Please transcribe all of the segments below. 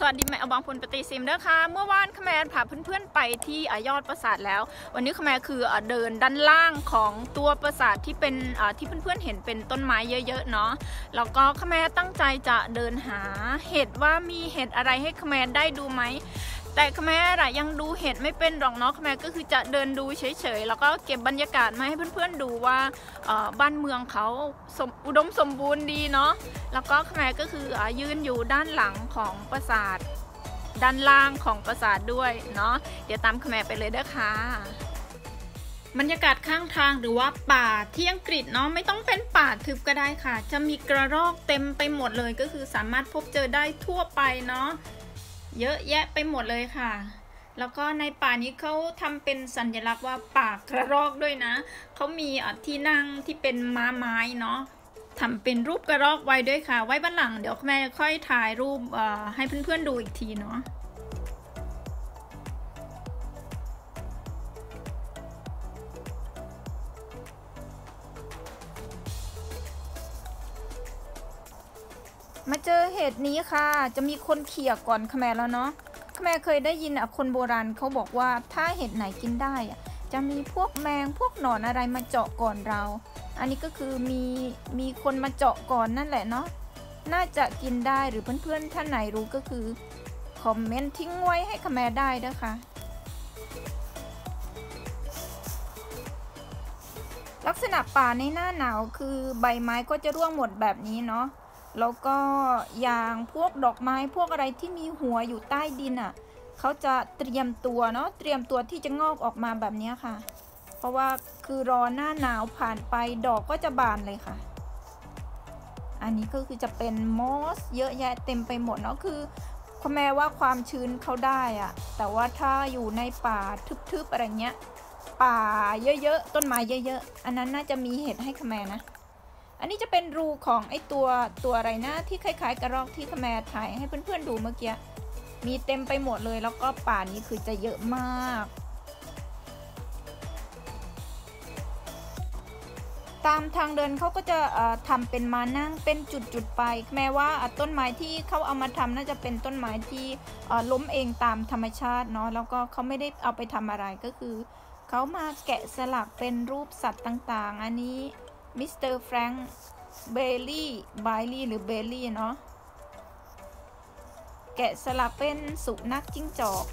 สวัสดีแม่อบางพลปฏิซิมนะคะ เมื่อวานขแมนพาเพื่อนๆไปที่อยอดปราสาทแล้ว วันนี้ขแมนคือเดินด้านล่างของตัวปราสาทที่เป็นที่เพื่อนๆเห็นเป็นต้นไม้เยอะๆเนาะแล้วก็ขแมนตั้งใจจะเดินหาเห็ดว่ามีเห็ดอะไรให้ขแมนได้ดูไหม แต่ขแมรอะยังดูเห็ดไม่เป็นหรอกเนาะขแม่ก็คือจะเดินดูเฉยๆ แล้วก็เก็บบรรยากาศมาให้เพื่อนๆดูว่าบ้านเมืองเขาอุดมสมบูรณ์ดีเนาะแล้วก็ขแม่ก็คืออยืนอยู่ด้านหลังของปราสาทด้านล่างของปราสาทด้วยเนาะเดี๋ยวตามขแม่ไปเลยเด้อค่ะบรรยากาศข้างทางหรือว่าป่าที่อังกฤษเนาะไม่ต้องเป็นป่าทึบก็ได้ค่ะ จะมีกระรอกเต็มไปหมดเลยก็คือสามารถพบเจอได้ทั่วไปเนาะ เยอะแยะไปหมดเลยค่ะ แล้วก็ในป่านี้เขาทำเป็นสัญลักษณ์ว่าป่ากระรอกด้วยนะ เขามีที่นั่งที่เป็นม้าไม้เนาะทำเป็นรูปกระรอกไว้ด้วยค่ะ ไว้บันหลัง เดี๋ยวแม่ค่อยถ่ายรูปเอ่อให้เพื่อนๆดูอีกทีเนาะ มาเจอเห็ดนี้ค่ะ จะมีคนเขี่ยก่อนขแมแล้วเนาะขแมเคยได้ยินอะคนโบราณเขาบอกว่าถ้าเห็ดไหนกินได้อะจะมีพวกแมงพวกหนอนอะไรมาเจาะก่อนเรา อันนี้ก็คือมีมีคนมาเจาะก่อนนั่นแหละเนาะ น่าจะกินได้หรือเพื่อนๆท่านไหนรู้ก็คือคอมเมนต์ทิ้งไว้ให้ขแมได้นะคะลักษณะป่าในหน้าหนาวคือใบไม้ก็จะร่วงหมดแบบนี้เนาะ แล้วก็อย่างพวกดอกไม้พวกอะไรที่มีหัวอยู่ใต้ดินอะ่ะเขาจะเตรียมตัวเนาะเตรียมตัวที่จะงอกออกมาแบบนี้ค่ะ เพราะว่าคือรอหน้าหนาวผ่านไปดอกก็จะบานเลยค่ะ อันนี้ก็คือจะเป็นมอสเยอะแยะเต็มไปหมดเนาะคือแม้ว่าความชื้นเขาได้อะแต่ว่าถ้าอยู่ในป่าทึบๆอะไรเงี้ย ป่าเยอะๆต้นไม้เยอะๆ อันนั้นน่าจะมีเห็ดให้ขแมนะ อันนี้จะเป็นรูของไอตัวตัวอะไรนะที่คล้ายๆ กระรอกที่ขแมถ่ายให้เพื่อนๆดูเมื่อกี้มีเต็มไปหมดเลยแล้วก็ป่านี้คือจะเยอะมาก ตามทางเดินเขาก็จะทำเป็นมานั่งเป็นจุดๆไป แม้ว่าต้นไม้ที่เขาเอามาทำน่าจะเป็นต้นไม้ที่ล้มเองตามธรรมชาติเนาะแล้วก็เขาไม่ได้เอาไปทำอะไรก็คือเขามาแกะสลักเป็นรูปสัตว์ต่างๆ อันนี้ มิสเตอร์แฟรงค์เบลลี่ไบลี่หรือเบลลี่เนาะแกะสลักเป็นสุนัขจิ้งจอก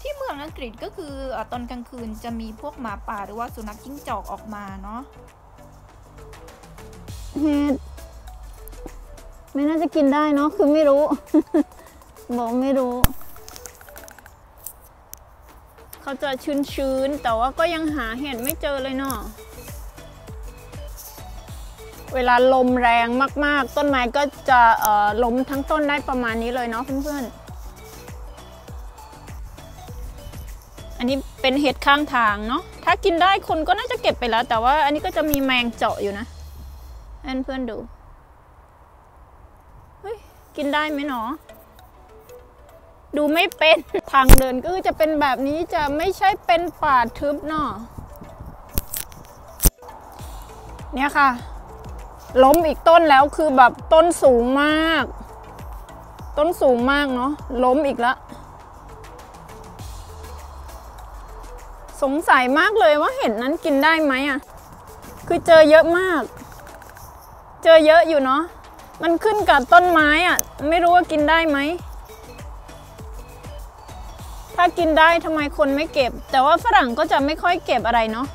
ที่เมืองอังกฤษก็คืออตอนกลางคืนจะมีพวกหมาป่าหรือว่าสุนัขจิ้งจอกออกมาเนาะเห็ดไม่น่าจะกินได้เนาะคือไม่รู้ บอกไม่รู้ เขาจะชื้นๆแต่ว่าก็ยังหาเห็ดไม่เจอเลยเนาะ เวลาลมแรงมากๆ ต้นไม้ก็จะล้มทั้งต้นได้ประมาณนี้เลยเนาะเพื่อนๆ อันนี้เป็นเห็ดข้างทางเนาะ ถ้ากินได้คนก็น่าจะเก็บไปแล้ว แต่ว่าอันนี้ก็จะมีแมงเจาะอยู่นะให้เพื่อนๆดู เฮ้ย กินได้ไหมหนอ ดูไม่เป็น ทางเดินก็จะเป็นแบบนี้จะไม่ใช่เป็นป่าทึบเนาะเนี่ยค่ะ ล้มอีกต้นแล้วคือแบบต้นสูงมาก ต้นสูงมากเนาะล้มอีกล้วสงสัยมากเลยว่าเห็ดนั้นกินได้ไหมอะ คือเจอเยอะมาก เจอเยอะอยู่เนาะ มันขึ้นกับต้นไม้อะ ไม่รู้ว่ากินได้ไหม ถ้ากินได้ทำไมคนไม่เก็บ แต่ว่าฝรั่งก็จะไม่ค่อยเก็บอะไรเนาะ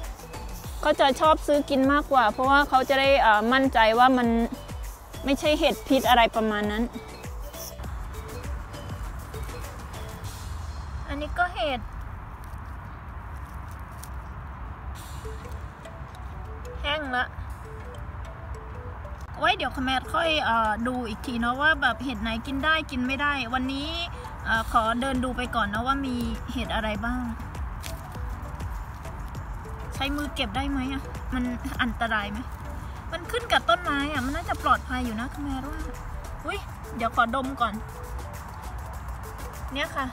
ก็จะชอบซื้อกินมากกว่า เพราะว่าเขาจะได้มั่นใจว่ามันไม่ใช่เห็ดพิษอะไรประมาณนั้น อันนี้ก็เห็ดแห้งละไว้เดี๋ยวคอมเมนต์ค่อยอดูอีกทีเนาะว่าแบบเห็ดไหนกินได้กินไม่ได้ วันนี้อขอเดินดูไปก่อนนะว่ามีเห็ดอะไรบ้าง ช้มือเก็บได้ไหมอะ มันอันตรายไหม มันขึ้นกับต้นไม้อะ มันน่าจะปลอดภัยอยู่นะคอมเมนต์ว่าอุ้ยเดี๋ยวขอดมก่อน เนี่ยค่ะ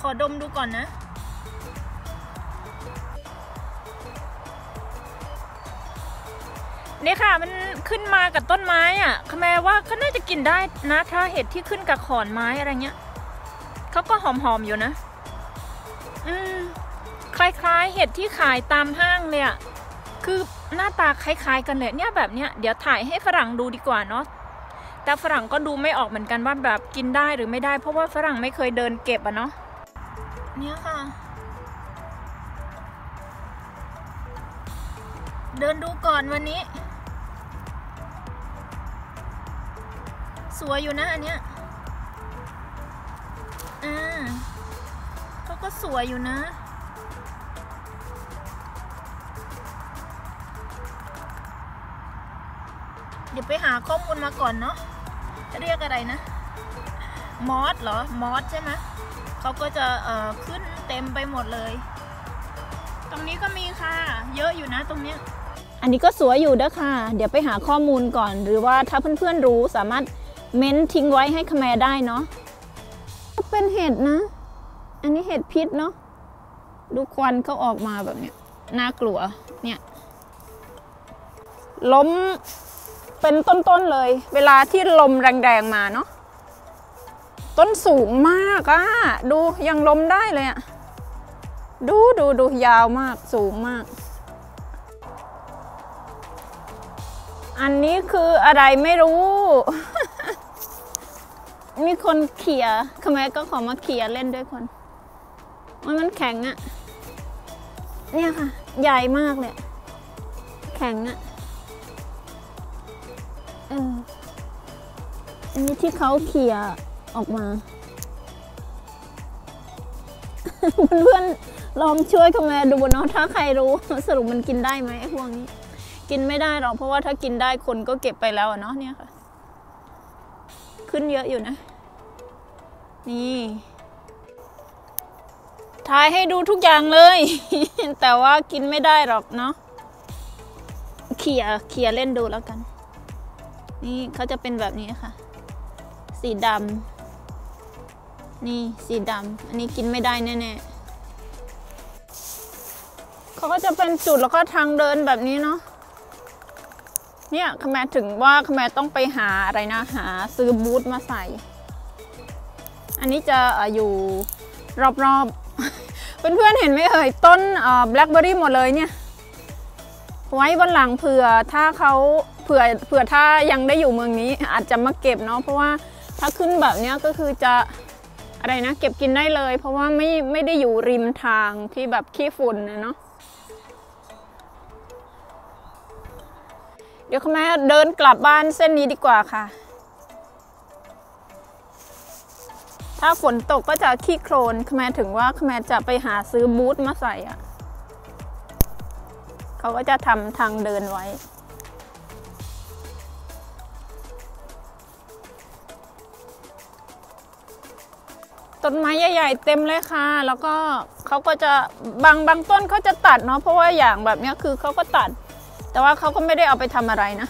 ขอดมดูก่อนนะนเนี่ยค่ะมันขึ้นมากับต้นไม้อะคแม่ว่าก็น่าจะกินได้นะถ้าเห็ดที่ขึ้นกับขอนไม้อะไรเงี้ยเขาก็หอมๆอยู่นะ คล้ายๆ เห็ดที่ขายตามห้างเลยอะคือหน้าตาคล้ายๆ กันเลยเนี่ยแบบเนี้ยเดี๋ยวถ่ายให้ฝรั่งดูดีกว่าเนาะแต่ฝรั่งก็ดูไม่ออกเหมือนกันว่าแบบกินได้หรือไม่ได้ เพราะว่าฝรั่งไม่เคยเดินเก็บอะเนาะเนี่ยค่ะ เดินดูก่อนวันนี้ สวยอยู่นะอันเนี้ยอ่าเขาก็สวยอยู่นะ เดี๋ยวไปหาข้อมูลมาก่อนเนาะเรียกอะไรนะ มอสเหรอ มอสใช่ไหมเขาก็จะเอ่อขึ้นเต็มไปหมดเลย ตรงนี้ก็มีค่ะ เยอะอยู่นะตรงเนี้ย อันนี้ก็สวยอยู่เด้อค่ะ เดี๋ยวไปหาข้อมูลก่อน หรือว่าถ้าเพื่อนๆรู้สามารถเม้นทิ้งไว้ให้คแมได้เนาะ เป็นเห็ดนะ อันนี้เห็ดพิษเนาะ ดูควันเขาออกมาแบบเนี้ย น่ากลัว เนี่ย ล้ม เป็นต้นๆเลย เวลาที่ลมแรงๆมาเนาะต้นสูงมากอะดูยังล้มได้เลยอะดูดูดูยาวมากสูงมาก อันนี้คืออะไรไม่รู้ มีคนเขี่ยขแมก็ขอมาเขี่ยเล่นด้วยคนมันมันแข็งอะเนี่ยค่ะ ใหญ่มากเลย แข็งอะ เอออันนี้ที่เขาเขี่ยออกมา เพื่อนๆลองช่วยขแมดูเนาะถ้าใครรู้สรุปมันกินได้ไหมไอ้พวกนี้ กินไม่ได้หรอกเพราะว่าถ้ากินได้คนก็เก็บไปแล้วเนาะเนี่ยค่ะ ขึ้นเยอะอยู่นะ นี่ถ่ายให้ดูทุกอย่างเลย แต่ว่ากินไม่ได้หรอกเนาะเขี่ยเขี่ยเล่นดูแล้วกัน นี่เขาจะเป็นแบบนี้ค่ะ สีดำนี่สีดำอันนี้กินไม่ได้แน่ๆเขาก็จะเป็นจุดแล้วก็ทางเดินแบบนี้เนาะเนี่ยขแมถึงว่าขแมต้องไปหาอะไรนะหาซื้อบูทมาใส่ อันนี้จะอออยู่รอบๆ เพื่อนๆเห็นไหมเอ่ยต้นแบล็คเบอร์รี่หมดเลยเนี่ย ไว้บนหลังเผื่อถ้าเขา เผื่อเผื่อถ้ายังได้อยู่เมืองนี้อาจจะมาเก็บเนาะเพราะว่าถ้าขึ้นแบบเนี้ยก็คือจะอะไรนะ เก็บกินได้เลย เพราะว่าไม่ไม่ได้อยู่ริมทางที่แบบขี้ฝุ่นนะเนาะเดี๋ยวคุณแม่เดินกลับบ้านเส้นนี้ดีกว่าค่ะ ถ้าฝนตกก็จะขี้โคลนคุณแม่ถึงว่าคุณแม่จะไปหาซื้อบูทมาใส่อะเขาก็จะทำทางเดินไว้ ต้นไม้ใหญ่ๆเต็มเลยค่ะ แล้วก็เขาก็จะบางบางต้นเขาจะตัดเนาะเพราะว่าอย่างแบบนี้คือเขาก็ตัด แต่ว่าเขาก็ไม่ได้เอาไปทำอะไรนะ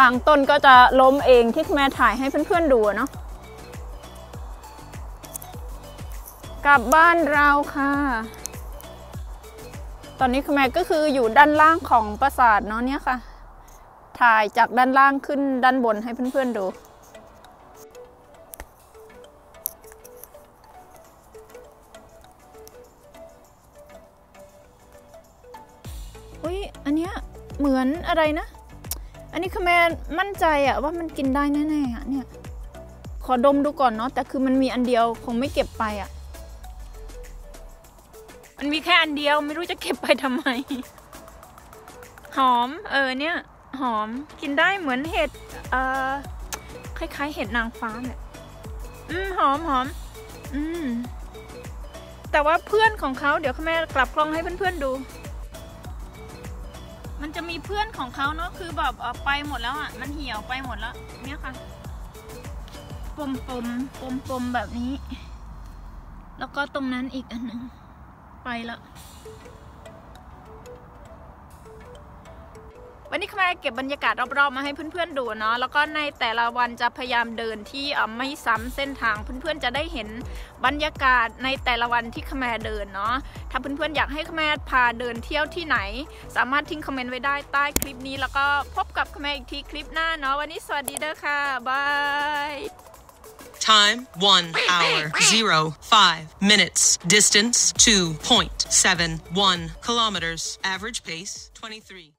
บางต้นก็จะล้มเองที่แม่ถ่ายให้เพื่อนๆดูเนาะกลับบ้านเราค่ะ ตอนนี้คุณแม่ก็คืออยู่ด้านล่างของปราสาทเนาะเนี่ยค่ะ ถ่ายจากด้านล่างขึ้นด้านบนให้เพื่อนๆดู อุ้ยอันเนี้ยเหมือนอะไรนะ อันนี้คือแม่มั่นใจอะว่ามันกินได้แน่ๆอะเนี่ย ขอดมดูก่อนเนาะแต่คือมันมีอันเดียวคงไม่เก็บไปอะมันมีแค่อันเดียวไม่รู้จะเก็บไปทำไม หอม เออเนี่ย หอมกินได้เหมือนเห็ดเอ่อคล้ายๆ เห็ดนางฟ้าเนี่ยอืมหอมหอมอืมแต่ว่าเพื่อนของเขาเดี๋ยวแม่กลับกล้องให้เพื่อนๆดู มันจะมีเพื่อนของเขาเนาะคือแบบอ่อไปหมดแล้วอะ มันเหี่ยวไปหมดแล้ว เนี่ยค่ะ ปมปมปมปมแบบนี้ แล้วก็ตรงนั้นอีกอันหนึ่งไปละ วันนี้ขม่เก็บบรรยากาศรอบๆมาให้เพื่อนๆดูเนาะแล้วก็ในแต่ละวันจะพยายามเดินที่ไม่ซ้ำเส้นทางเพื่อนๆจะได้เห็นบรรยากาศในแต่ละวันที่ขม่เดินเนาะถ้าเพื่อนๆอยากให้ขม่พาเดินเที่ยวที่ไหน สามารถทิ้งคอมเมนต์ไว้ได้ใต้คลิปนี้ แล้วก็พบกับขม่อีกทีคลิปหน้าเนาะวันนี้สวัสดีเด้อค่ะบาย Time 1 hour 0 5 minutes. Distance 2.71 kilometers. Average pace 23.